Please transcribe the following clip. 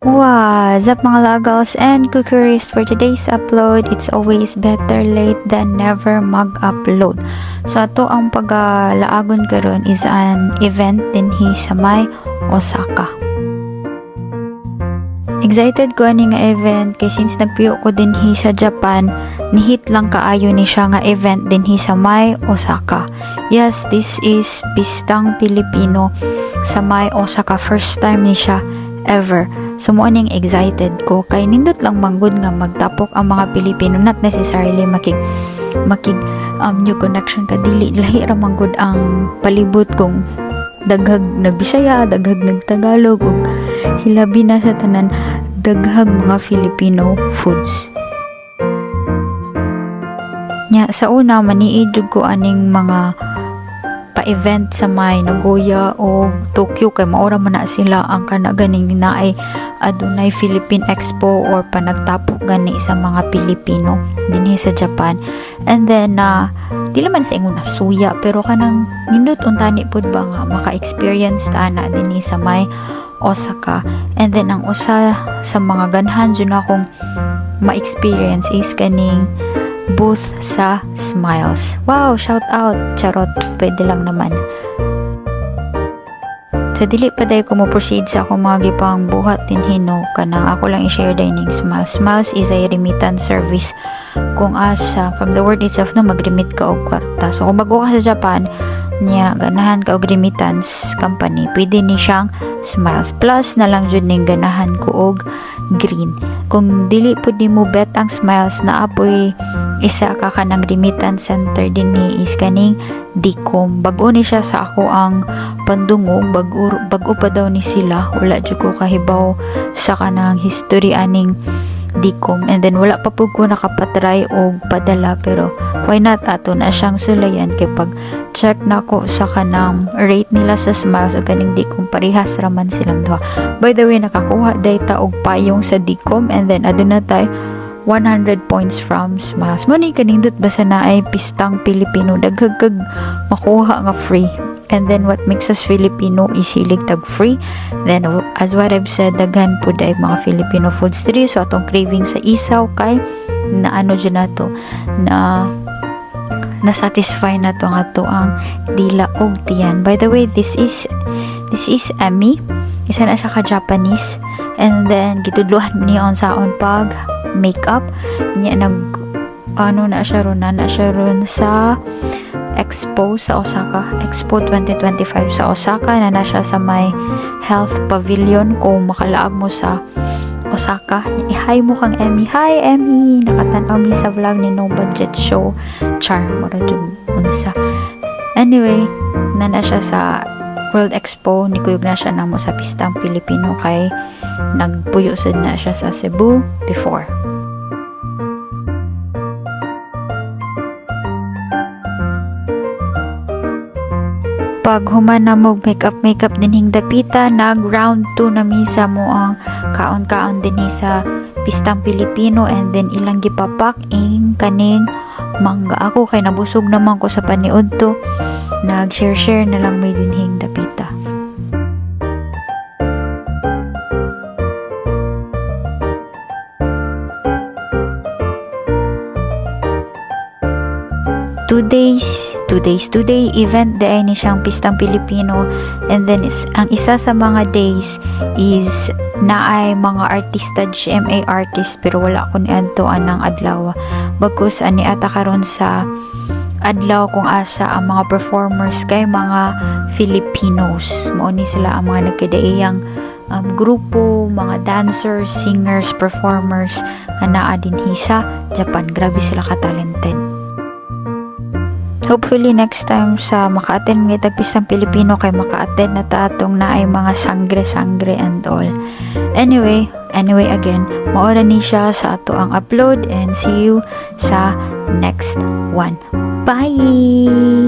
What's up mga lagals and cookeries? For today's upload it's always better late than never mag-upload. So ato ang pagalaagon karon is an event din hi sa may Osaka. Excited ko ani nga event kay since nagpuyo ko din hi sa Japan nihit lang kaayo ni siya nga event din hi sa may Osaka. Yes this is Pistang Pilipino. Sa may Osaka first time ni siya ever. So mo aning excited ko. Kay nindot lang manggod nga magtapok ang mga Pilipino. Not necessarily makig makig um, new connection ka. Dili lahi ra manggod ang palibot kong daghag nagbisaya daghag nagtagalog ug hilabi na sa tanan daghag mga Filipino foods. Nya sa una maniid jud ko aning mga pa-event sa may Nagoya o Tokyo kay maura man na sila ang kana ganing naay adunay Philippine Expo or panagtapok gani sa mga Pilipino dinhi sa Japan. And then na uh, di man sa ingon na suya pero kanang nindot untani pud ba nga maka-experience ta na dinhi sa may Osaka. And then ang usa sa mga ganhan jud akong ma-experience is kaning booth sa Smiles. Wow, shout out. Charot, pwede lang naman. Sa dili pa day ko mo proceed sa akong mga gipang buhat din hino kanang ako lang i-share dining Smiles. Smiles is a remittance service kung asa from the word itself no mag-remit ka og kwarta. So kung bago ka sa Japan, niya ganahan ka og remittance company pwede ni siyang smiles plus na lang jud ning ganahan ko og green kung dili pud mo bet ang smiles na apoy isa ka kanang remittance center din ni is kaning Dicom. Bago ni siya sa ako ang pandungog bago bago pa daw ni sila. Wala jud ko kahibaw sa kanang history aning Dicom. And then wala pa pud ko nakapatry og padala. Pero why not? Ato na siyang sulayan. Kay pag check na ko sa kanang rate nila sa Smiles o kaning Dicom parehas raman silang duha. By the way nakakuha data og payong sa Dicom. And then aduna tay 100 points from Smiles. Mo ni kanindot basa na ay pistang Pilipino daghag kag makuha nga free. And then what makes us Filipino is hilig tag free. Then as what I've said daghan po dai mga Filipino foods diri so atong craving sa isaw kay na ano dyan na to na na-satisfy na to nga to ang dila og tiyan. By the way, this is this is Emmy. Isa na siya ka Japanese. And then gitudluhan mo niya on saon pag makeup. Niya nag ano na siya ron na, na siya ron sa Expo sa Osaka. Expo 2025 sa Osaka. Na na siya sa may health pavilion. Kung makalaag mo sa Osaka. I-hi mo kang Emmy. Hi Emmy! Nakatanaw mi sa vlog ni No Budget Show. Char mo ra unsa anyway na na siya sa World Expo. Ni kuyog na siya namo sa pistang Pilipino kay nagpuyo na siya sa Cebu before. Pag human na mo makeup makeup dinhing dapita nag round 2 na misa mo ang kaon-kaon dinhi sa pistang Pilipino and then ilang gipapak ing kaning mangga. Ako kay nabusog naman ko sa paniud to nag share share na lang may dinhing dapita two days two days today event day ni siyang pistang Pilipino and then is, ang isa sa mga days is na ay mga artista GMA artist pero wala ko ni adto anang adlaw bagkus ani ata karon sa adlaw kung asa ang mga performers kay mga Filipinos mao ni sila ang mga nagkadaiyang um, grupo, mga dancers, singers, performers nga naa dinhi sa Japan. Grabe sila ka-talented. Hopefully next time sa maka-attend ng tagpisang Pilipino kay maka-attend na ta atong naay mga sangre-sangre and all. Anyway, anyway again, maora ni siya sa ato ang upload and see you sa next one. Bye!